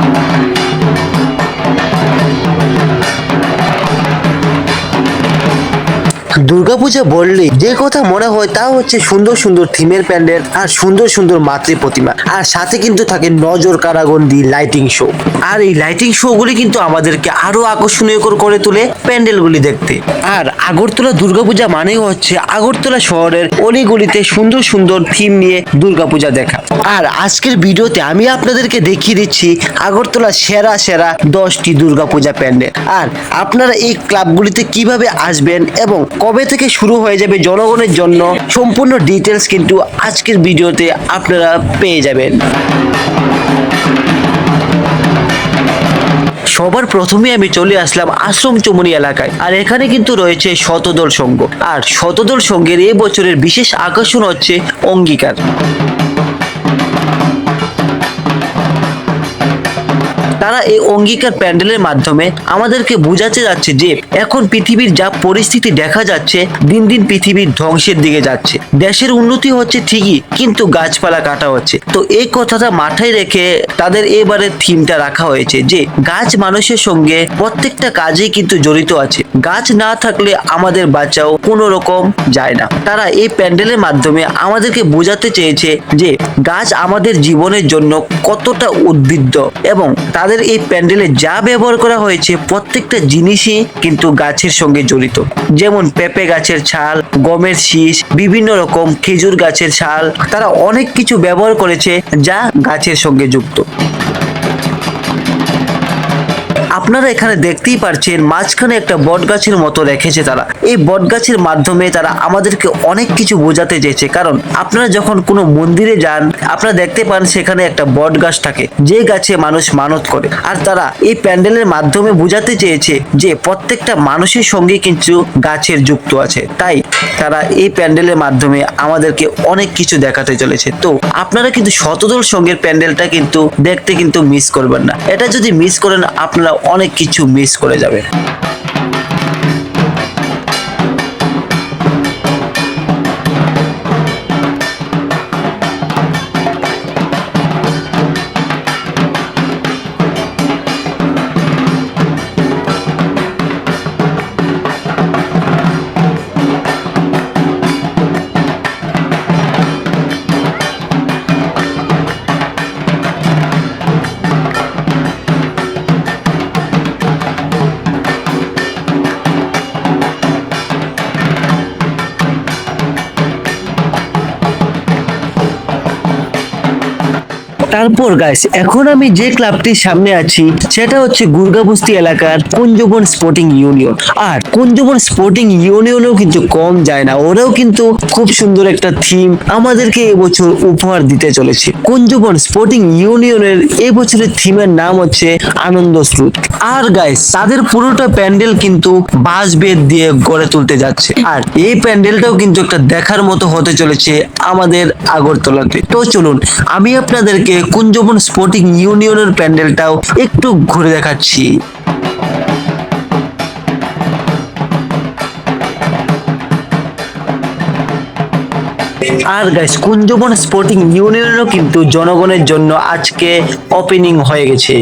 Thank you. Durga Puja বললে যে কথা মনে হয় তা হচ্ছে সুন্দর সুন্দর থিমের প্যান্ডেল আর সুন্দর সুন্দর মাতৃ প্রতিমা। আর সাথে কিন্তু থাকে নজর কারাগন্দি লাইটিং শো আর এই লাইটিং শো গুলি কিন্তু আমাদেরকে আরও আকর্ষণীয় করে তোলে প্যান্ডেলগুলি দেখতে। আর আগরতলা দুর্গাপূজা মানে হচ্ছে আগরতলা শহরের অলিগুলিতে সুন্দর সুন্দর থিম নিয়ে দুর্গাপূজা দেখা। আর আজকের ভিডিওতে আমি আপনাদেরকে দেখিয়ে দিচ্ছি আগরতলা সেরা সেরা দশটি দুর্গাপূজা প্যান্ডেল। আর আপনারা এই ক্লাবগুলিতে কীভাবে আসবেন এবং কবে থেকে শুরু হয়ে যাবে জনগণের জন্য সম্পূর্ণ ডিটেলস কিন্তু আজকের ভিডিওতে আপনারা পেয়ে যাবেন। সবার প্রথমে আমি চলে আসলাম আশ্রম চমনি এলাকায়, আর এখানে কিন্তু রয়েছে শতদল সংঘ। আর শতদল সংঘের এই বছরের বিশেষ আকর্ষণ হচ্ছে অঙ্গীকার। তারা এই অঙ্গীকার প্যান্ডেলের মাধ্যমে আমাদেরকে বোঝাতে যাচ্ছে যে এখন পৃথিবীর যা পরিস্থিতি দেখা যাচ্ছে, দিন দিন পৃথিবীর ধ্বংসের দিকে যাচ্ছে। দেশের উন্নতি হচ্ছে ঠিকই, কিন্তু গাছপালা কাটা হচ্ছে। তো এই কথাটা মাথায় রেখে তাদের এবারে থিমটা রাখা হয়েছে যে গাছ মানুষের সঙ্গে প্রত্যেকটা কাজেই কিন্তু জড়িত আছে। গাছ না থাকলে আমাদের বাঁচাও কোনো রকম যায় না। তারা এই প্যান্ডেলের মাধ্যমে আমাদেরকে বোঝাতে চেয়েছে যে গাছ আমাদের জীবনের জন্য কতটা উদ্ভিদ্য এবং তাদের এই প্যান্ডেলে যা ব্যবহার করা হয়েছে প্রত্যেকটা জিনিসই কিন্তু গাছের সঙ্গে জড়িত। যেমন পেঁপে গাছের ছাল, গমের শীষ, বিভিন্ন রকম খেজুর গাছের ছাল, তারা অনেক কিছু ব্যবহার করেছে যা গাছের সঙ্গে যুক্ত। আপনারা এখানে দেখতেই পারছেন মাঝখানে একটা বট গাছের মতো রেখেছে তারা। এই বট গাছের মাধ্যমে তারা আমাদেরকে অনেক কিছু বোঝাতে চেয়েছে। কারণ আপনারা যখন কোনো মন্দিরে যান, আপনারা দেখতে পান সেখানে একটা বট গাছ থাকে, যে গাছে মানুষ মানত করে। আর তারা এই প্যান্ডেলের মাধ্যমে বোঝাতে চেয়েছে যে প্রত্যেকটা মানুষের সঙ্গে কিন্তু গাছের যুক্ত আছে। তাই তারা এই প্যান্ডেলের মাধ্যমে আমাদেরকে অনেক কিছু দেখাতে চলেছে। তো আপনারা কিন্তু শতদল সঙ্গের প্যান্ডেলটা কিন্তু দেখতে কিন্তু মিস করবেন না। এটা যদি মিস করেন, আপনারা অনেক কিছু মিস করে যাবেন তারপর গাইস এখন আমি যে ক্লাবটির সামনে আছি, সেটা হচ্ছে গুর্গাবস্তি এলাকার কুঞ্জবন স্পোর্টিং ইউনিয়ন। আর কুঞ্জবন স্পোর্টিং ইউনিয়নও কিন্তু কম যায় না, ওরাও কিন্তু খুব সুন্দর একটা থিম আমাদেরকে এবছর উপহার দিতে চলেছে। কুঞ্জবন স্পোর্টিং ইউনিয়নের এবছরের থিমের নাম হচ্ছে আনন্দ স্রোত। আর গাইস তাদের পুরোটা প্যান্ডেল কিন্তু বাঁশ বেদ দিয়ে গড়ে তুলতে যাচ্ছে। আর এই প্যান্ডেলটাও কিন্তু একটা দেখার মতো হতে চলেছে আমাদের আগরতলাতে। তো চলুন, আমি আপনাদেরকে কুঞ্জবন স্পোর্টিং ইউনিয়নের প্যান্ডেলটাও একটু ঘুরে দেখাচ্ছি। আর গাইস কুঞ্জবন স্পোর্টিং ইউনিয়নও কিন্তু জনগণের জন্য আজকে ওপেনিং হয়ে গেছে।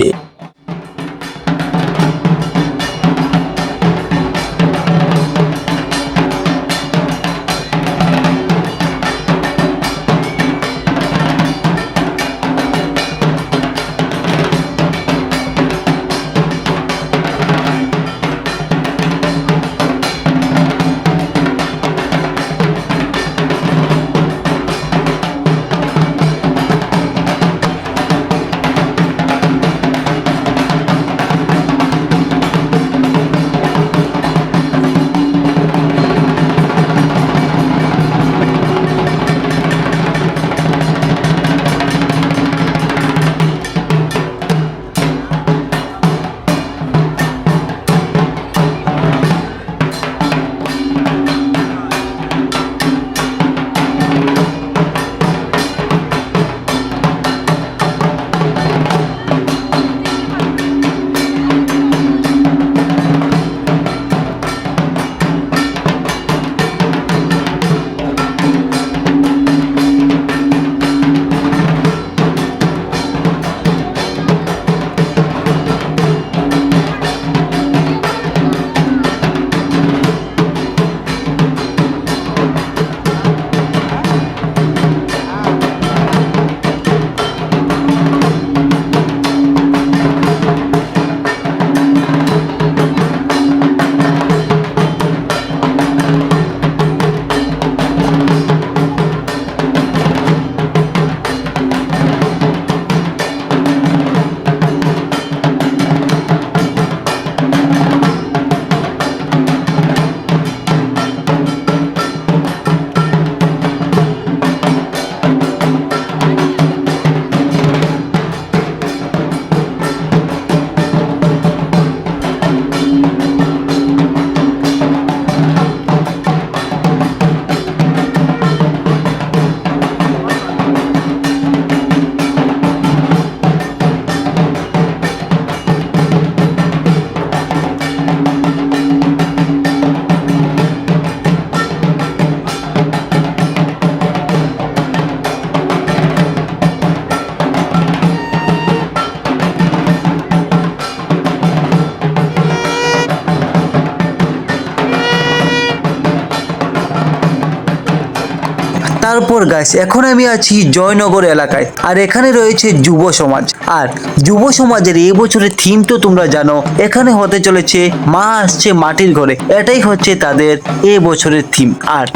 তারপর গাইস এখন আমি আছি জয়নগর এলাকায়। আর এখানে রয়েছে যুব সমাজ। আর যুব সমাজের এই বছরের থিম তো তোমরা জানো, এখানে হতে চলেছে, মা আসছে মাটির ঘরে। এটাই হচ্ছে তাদের এ বছরের থিম আর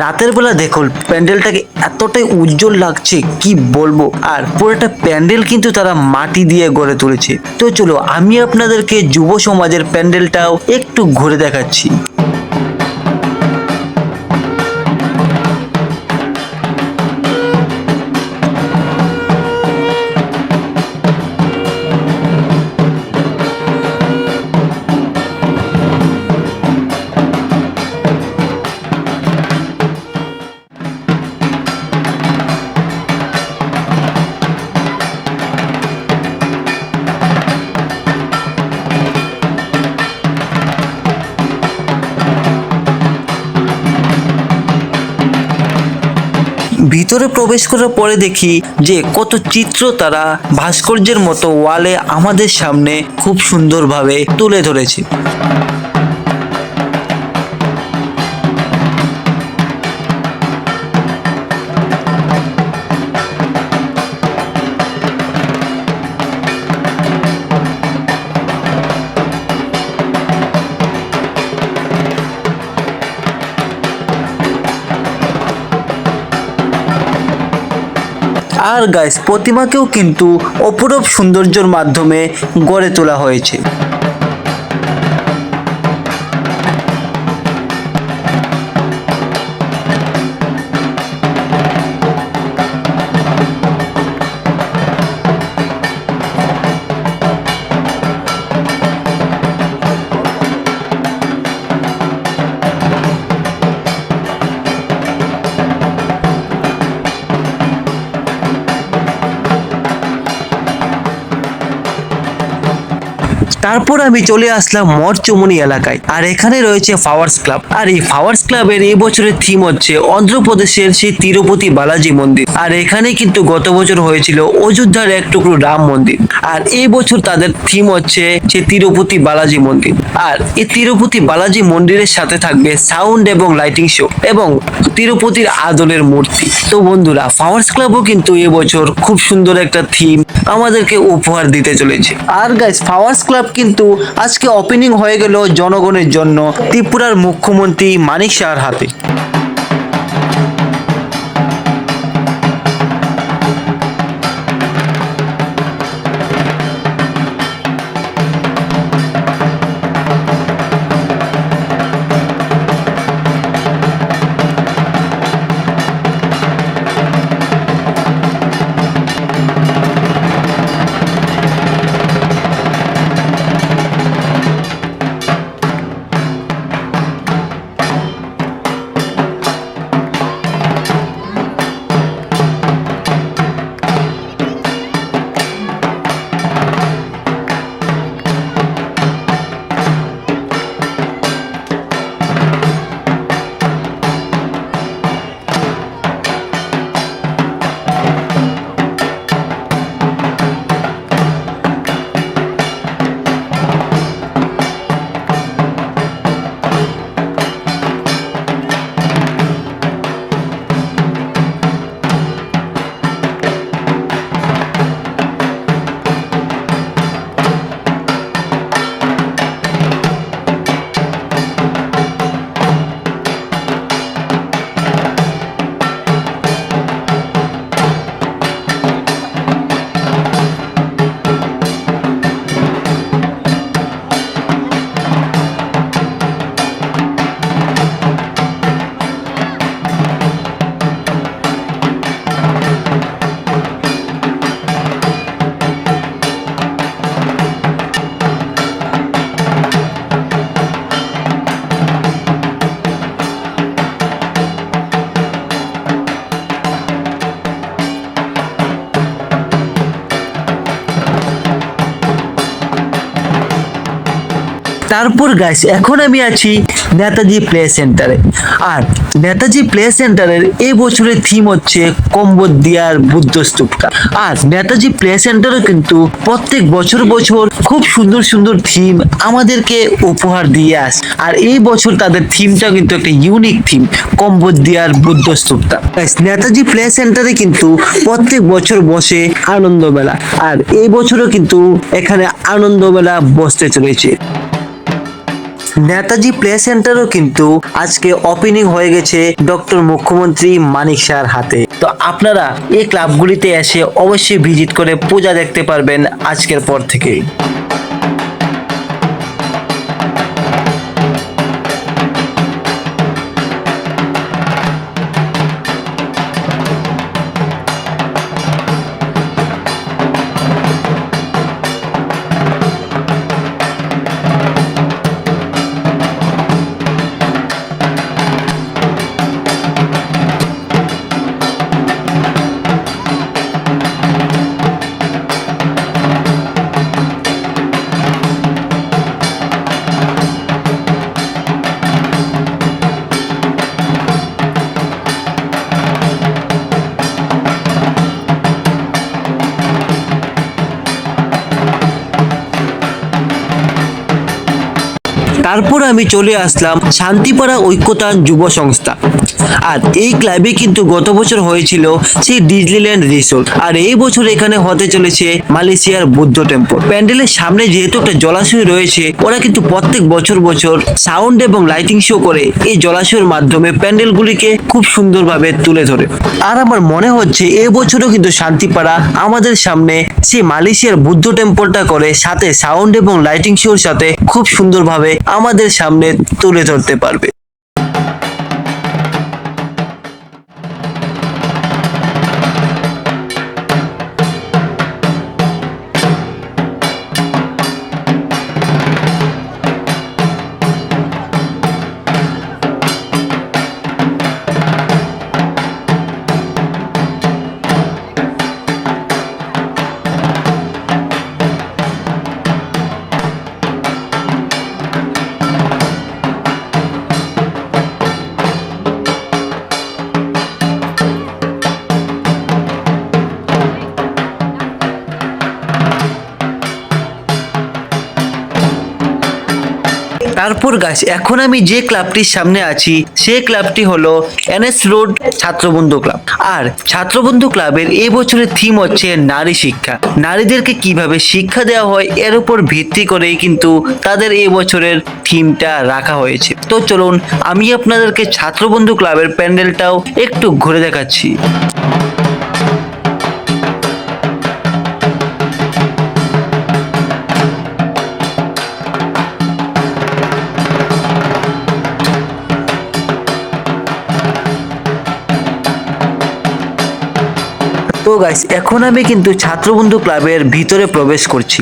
রাতের বেলা দেখো প্যান্ডেলটাকে এতটাই উজ্জ্বল লাগছে, কি বলব? আর পুরোটা প্যান্ডেল কিন্তু তারা মাটি দিয়ে গড়ে তুলেছে। তো চলো, আমি আপনাদেরকে যুব সমাজের প্যান্ডেলটাও একটু ঘুরে দেখাচ্ছি। ভিতরে প্রবেশ করার পরে দেখি যে কত চিত্র তারা ভাস্কর্যের মতো ওয়ালে আমাদের সামনে খুব সুন্দরভাবে তুলে ধরেছে। আর গাইস প্রতিমাকেও কিন্তু অপরূপ সৌন্দর্যের মাধ্যমে গড়ে তোলা হয়েছে। তারপর আমি চলে আসলাম মরচমনি এলাকায়। আর এখানে রয়েছে ফ্লাওয়ার্স ক্লাব আর এই ফ্লাওয়ার্স ক্লাবের এই বছরের থিম হচ্ছে অন্ধ্রপ্রদেশের সেই তিরুপতি বালাজি মন্দির। আর এখানে কিন্তু গত বছর হয়েছিল অযোধ্যার এক টুকরো রাম মন্দির। আর এই বছর তাদের থিম হচ্ছে যে তিরুপতি বালাজি মন্দির। আর এই তিরুপতি বালাজি মন্দিরের সাথে থাকবে সাউন্ড এবং লাইটিং শো এবং তিরুপতির আদলের মূর্তি। তো বন্ধুরা ফ্লাওয়ার্স ক্লাবও কিন্তু এবছর খুব সুন্দর একটা থিম আমাদেরকে উপহার দিতে চলেছে। আর গাইস ফ্লাওয়ার্স ক্লাব কিন্তু আজকে ওপেনিং হয়ে গেল জনগণের জন্য ত্রিপুরার মুখ্যমন্ত্রী মানিক শাহর হাতে। তারপর গাইস এখন আমি আছি নেতাজি প্লে সেন্টারে আর নেতাজি প্লে সেন্টারের এই বছরের থিম হচ্ছে কম্বোদিয়ার বুদ্ধ স্তূপটা। আর নেতাজি প্লে সেন্টারও কিন্তু প্রত্যেক বছর বছর খুব সুন্দর সুন্দর থিম আমাদেরকে উপহার দিয়ে আস। আর এই বছর তাদের থিমটা কিন্তু একটা ইউনিক থিম কম্বোদিয়ার বুদ্ধ স্তূপটা। নেতাজি প্লে সেন্টারে কিন্তু প্রত্যেক বছর বসে আনন্দ মেলা আর এই বছরও কিন্তু এখানে আনন্দ মেলা বসতে চলেছে। নেতাজি প্লে সেন্টারও কিন্তু আজকে ওপেনিং হয়ে গেছে ডক্টর মুখ্যমন্ত্রী মানিক শাহর হাতে। তো আপনারা এই ক্লাবগুলিতে এসে অবশ্যই ভিজিট করে পূজা দেখতে পারবেন আজকের পর থেকেই। আমি চলে আসলাম শান্তিপাড়া ঐক্যতান যুব সংস্থা। আর এই ক্লাবে কিন্তু গত বছর হয়েছিল সেই ডিজনিল্যান্ড রিসোর্ট। আর এই বছর এখানে হতে চলেছে মালয়েশিয়ার বুদ্ধ টেম্পল। প্যান্ডেলের সামনে যেহেতু একটা জলাশয় রয়েছে, ওরা কিন্তু প্রত্যেক বছর বছর সাউন্ড এবং লাইটিং শো করে এই জলাশয়ের মাধ্যমে প্যান্ডেলগুলিকে খুব সুন্দরভাবে তুলে ধরে। আর আমার মনে হচ্ছে এবছরও কিন্তু শান্তিপাড়া আমাদের সামনে সেই মালয়েশিয়ার বুদ্ধ টেম্পলটা করে সাথে সাউন্ড এবং লাইটিং শোর সাথে খুব সুন্দরভাবে আমাদের সামনে তুলে ধরতে পারবে। তারপর গাছ এখন আমি যে ক্লাবটির সামনে আছি সেই ক্লাবটি হলো এনএস রোড ছাত্রবন্ধু ক্লাব আর ছাত্রবন্ধু ক্লাবের এই বছরের থিম হচ্ছে নারী শিক্ষা। নারীদেরকে কীভাবে শিক্ষা দেওয়া হয়, এর উপর ভিত্তি করেই কিন্তু তাদের এই বছরের থিমটা রাখা হয়েছে। তো চলুন, আমি আপনাদেরকে ছাত্রবন্ধু ক্লাবের প্যান্ডেলটাও একটু ঘুরে দেখাচ্ছি। তো গাইস এখন আমি কিন্তু ছাত্রবন্ধু ক্লাবের ভিতরে প্রবেশ করছি।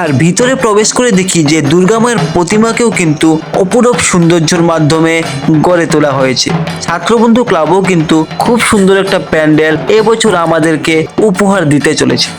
আর ভিতরে প্রবেশ করে দেখি যে দুর্গামায়ের প্রতিমাকেও কিন্তু অপরূপ সৌন্দর্যের মাধ্যমে গড়ে তোলা হয়েছে। ছাত্রবন্ধু ক্লাবও কিন্তু খুব সুন্দর একটা প্যান্ডেল এবছর আমাদেরকে উপহার দিতে চলেছে।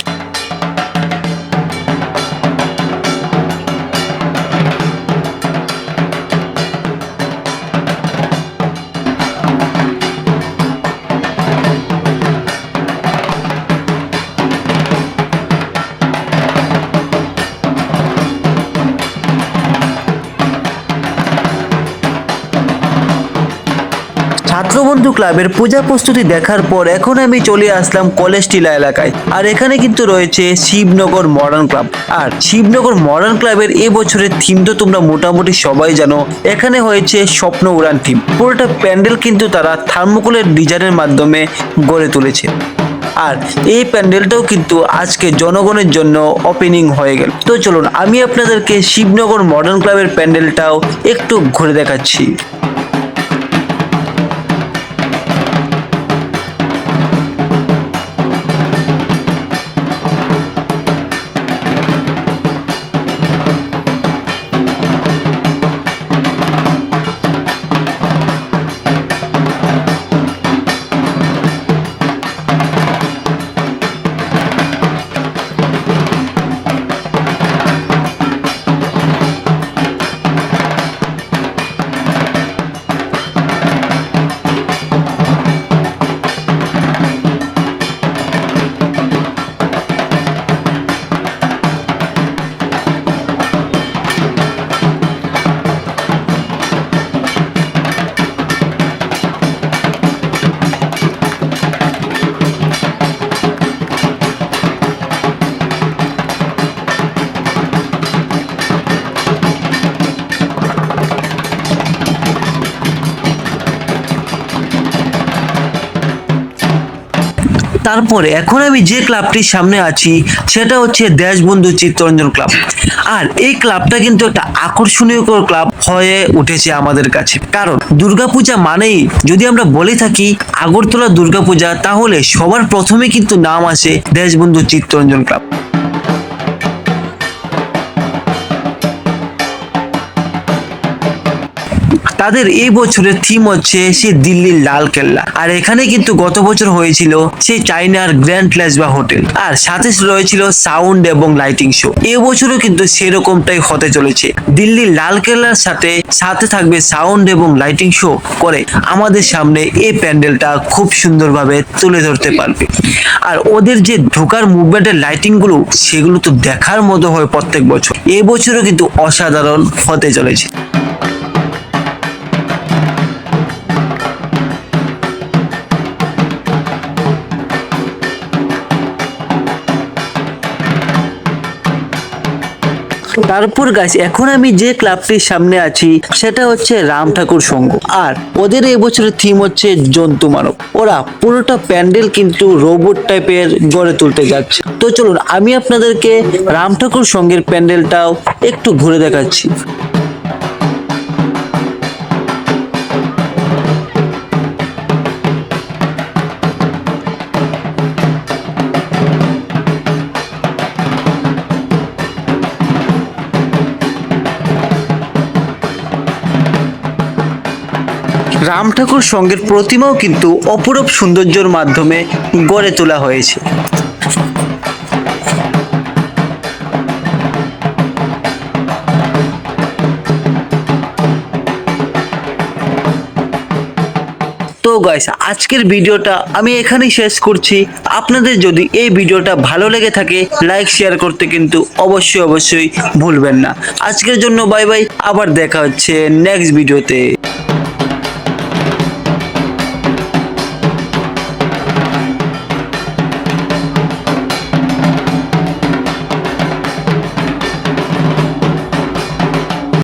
ছাত্রবন্ধু ক্লাবের পূজা প্রস্তুতি দেখার পর এখন আমি চলে আসলাম কলেজ টিলা এলাকায়। আর এখানে কিন্তু রয়েছে শিবনগর মডার্ন ক্লাব। আর শিবনগর মডার্ন ক্লাবের এ বছরের থিম তো তোমরা মোটামুটি সবাই জানো। এখানে হয়েছে স্বপ্ন উড়ান থিম পুরোটা প্যান্ডেল কিন্তু তারা থার্মোকোলের ডিজাইনের মাধ্যমে গড়ে তুলেছে। আর এই প্যান্ডেলটাও কিন্তু আজকে জনগণের জন্য ওপেনিং হয়ে গেল। তো চলুন, আমি আপনাদেরকে শিবনগর মডার্ন ক্লাবের প্যান্ডেলটাও একটু ঘুরে দেখাচ্ছি। তারপরে এখন আমি যে ক্লাবটির সামনে আছি, সেটা হচ্ছে দেশবন্ধু চিত্তরঞ্জন ক্লাব আর এই ক্লাবটা কিন্তু একটা আকর্ষণীয় ক্লাব হয়ে উঠেছে আমাদের কাছে। কারণ দুর্গাপূজা মানেই যদি আমরা বলে থাকি আগরতলা দুর্গাপূজা, তাহলে সবার প্রথমে কিন্তু নাম আসে দেশবন্ধু চিত্তরঞ্জন ক্লাব তাদের এই বছরের থিম হচ্ছে সে দিল্লির লাল কেল্লা। আর এখানে কিন্তু গত বছর হয়েছিল সে চাইনার গ্র্যান্ড প্লাজমা হোটেল। আর সাথে রয়েছিল সাউন্ড এবং লাইটিং শো এবছরও কিন্তু সেরকমটাই হতে চলেছে। দিল্লির লাল কেল্লার সাথে সাথে থাকবে সাউন্ড এবং লাইটিং শো করে আমাদের সামনে এই প্যান্ডেলটা খুব সুন্দরভাবে তুলে ধরতে পারবে। আর ওদের যে ঢোকার মুভমেন্টের লাইটিংগুলো সেগুলো তো দেখার মতো হয় প্রত্যেক বছর। এবছরও কিন্তু অসাধারণ হতে চলেছে। তারপর গাছ এখন আমি যে ক্লাবটির সামনে আছি, সেটা হচ্ছে রাম ঠাকুর সংঘ। আর ওদের এবছরের বছরের থিম হচ্ছে জন্তু মানব। ওরা পুরোটা প্যান্ডেল কিন্তু রোবট টাইপের গড়ে তুলতে যাচ্ছে। তো চলুন, আমি আপনাদেরকে রাম ঠাকুর সংঘের প্যান্ডেলটাও একটু ঘুরে দেখাচ্ছি। রাম ঠাকুর সঙ্গের প্রতিমাও কিন্তু অপরূপ সৌন্দর্যের মাধ্যমে গড়ে তোলা হয়েছে। তো গাইস আজকের ভিডিওটা আমি এখানেই শেষ করছি। আপনাদের যদি এই ভিডিওটা ভালো লেগে থাকে লাইক শেয়ার করতে কিন্তু অবশ্যই অবশ্যই ভুলবেন না। আজকের জন্য বাই বাই আবার দেখা হচ্ছে নেক্সট ভিডিওতে